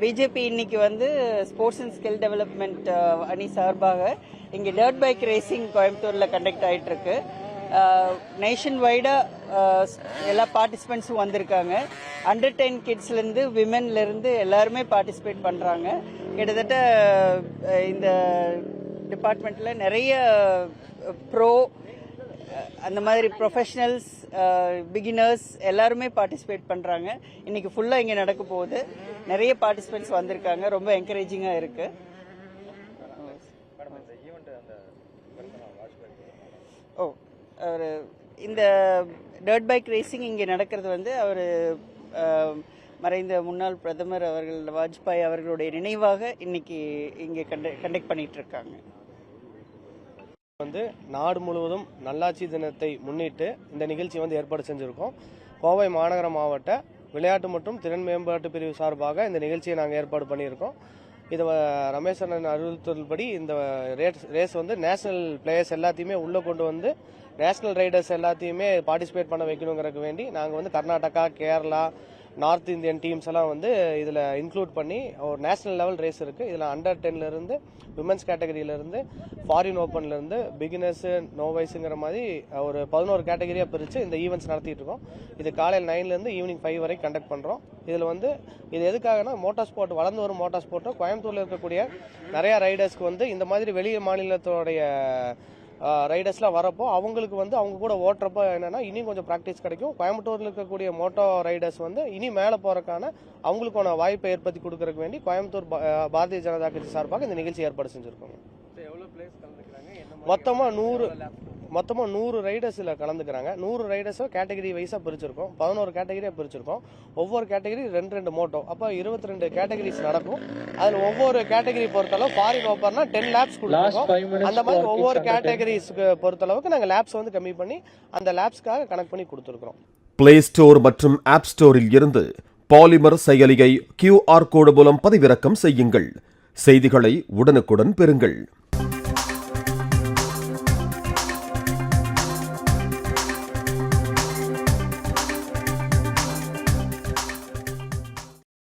BJP இன்னைக்கு வந்து sports and skill development அணி சார்பாக இங்கே டர்ட் பைக் ரேசிங் கோயம்புத்தூரில் கண்டக்ட் ஆகிட்டு இருக்கு நேஷன் வைடாக எல்லா பார்ட்டிசிபெண்ட்ஸும் வந்திருக்காங்க. அண்டர் டென் கிட்ஸ்லேருந்து விமென்லேருந்து எல்லாருமே பார்ட்டிசிபேட் பண்ணுறாங்க கிட்டத்தட்ட இந்த டிபார்ட்மெண்ட்டில் நிறைய ப்ரோ அந்த மாதிரி ப்ரொஃபஷனல்ஸ் பிகினர்ஸ் uh, எல்லாருமே பார்ட்டிசிபேட் பண்ணுறாங்க இன்னைக்கு ஃபுல்லாக இங்கே நடக்க போகுது. நிறைய பார்ட்டிசிபெண்ட்ஸ் வந்திருக்காங்க. ரொம்ப என்கரேஜிங்காக இருக்கு. ஓ அவர் இந்த டர்ட் பைக் ரேசிங் இங்கே நடக்கிறது வந்து அவர் uh, மறைந்த முன்னாள் பிரதமர் அவர்கள் வாஜ்பாய் அவர்களுடைய நினைவாக இன்னைக்கு இங்கே கண்டக்ட் பண்ணிட்டு இருக்காங்க. வந்து நாடு முழுவதும் நல்லாட்சி தினத்தை முன்னிட்டு இந்த நிகழ்ச்சி வந்து ஏற்பாடு செஞ்சுருக்கோம். கோவை மாநகர மாவட்ட விளையாட்டு மற்றும் திறன் மேம்பாட்டு பிரிவு சார்பாக இந்த நிகழ்ச்சியை நாங்கள் ஏற்பாடு பண்ணியிருக்கோம். இதை வ- ரமேஷ் அண்ணன் அறிவுறுத்தல்படி இந்த ரேஸ் ரேஸ் வந்து நேஷனல் பிளேயர்ஸ் எல்லாத்தையுமே உள்ளே கொண்டு வந்து நேஷனல் ரைடர்ஸ் எல்லாத்தையுமே பார்ட்டிசிபேட் பண்ண வைக்கணுங்கிறதுக்கு வேண்டி நாங்கள் வந்து Karnataka Kerala north Indian teams எல்லாம் வந்து இதில் இன்க்ளூட் பண்ணி ஒரு நேஷனல் லெவல் ரேஸ் இருக்குது இதில் அண்டர் டென்லேருந்து விமன்ஸ் கேட்டகரியிலேருந்து ஃபாரின் ஓப்பன்லேருந்து பிகினர்ஸு நோவைஸுங்கிற மாதிரி ஒரு பதினோரு கேட்டகரியாக பிரித்து இந்த ஈவெண்ட்ஸ் நடத்திட்டு இருக்கோம். இது காலையில் நைன்லேருந்து ஈவினிங் ஃபைவ் வரைக்கும் கண்டக்ட் பண்ணுறோம் இதில் வந்து இது எதுக்காகனா மோட்டார் ஸ்போர்ட் வளர்ந்து வரும் மோட்டார் ஸ்போர்ட்டும் கோயம்புத்தூரில் இருக்கக்கூடிய நிறையா ரைடர்ஸ்க்கு வந்து இந்த மாதிரி வெளி மாநிலத்தோடைய ரைடர்ஸ்லாம் வரப்போ அவங்களுக்கு வந்து அவங்க கூட ஓட்டுறப்போ என்னன்னா இனி கொஞ்சம் ப்ராக்டிஸ் கிடைக்கும். கோயம்புத்தூரில் இருக்கக்கூடிய மோட்டோ ரைடர்ஸ் வந்து இனி மேலே போறதுக்கான அவங்களுக்கான வாய்ப்பை ஏற்படுத்தி கொடுக்கறதுக்கு வேண்டி கோயம்புத்தூர் பாரதிய ஜனதா கட்சி சார்பாக இந்த நிகழ்ச்சி ஏற்பாடு செஞ்சுருக்கோங்க மொத்தமா நூறு மொத்தமா நூறு ரைடர்ஸ் இதில் கலந்துக்கிறாங்க. நூறு ரைடர்ஸும் கேட்டகரி வைஸாக பிரிச்சிருக்கோம். பதினோரு கேட்டகரியாக பிரிச்சிருக்கோம். ஒவ்வொரு கேட்டகரி ரெண்டு ரெண்டு மோட்டோ அப்போ இருபத்தி ரெண்டு கேட்டகரிஸ் நடக்கும். அதில் ஒவ்வொரு கேட்டகரி பொறுத்தளவு ஃபாரின் ஓப்பர்னா டென் லேப்ஸ் கொடுத்துருக்கோம் அந்த மாதிரி ஒவ்வொரு கேட்டகரிஸ்க்கு பொறுத்தளவுக்கு நாங்கள் லேப்ஸ் வந்து கம்மி பண்ணி அந்த லேப்ஸ்க்காக கனெக்ட் பண்ணி கொடுத்துருக்கோம் பிளே ஸ்டோர் மற்றும் ஆப் ஸ்டோரில் இருந்து பாலிமர் செயலியை கியூஆர் கோடு மூலம் பதிவிறக்கம் செய்யுங்கள். செய்திகளை உடனுக்குடன் பெறுங்கள்.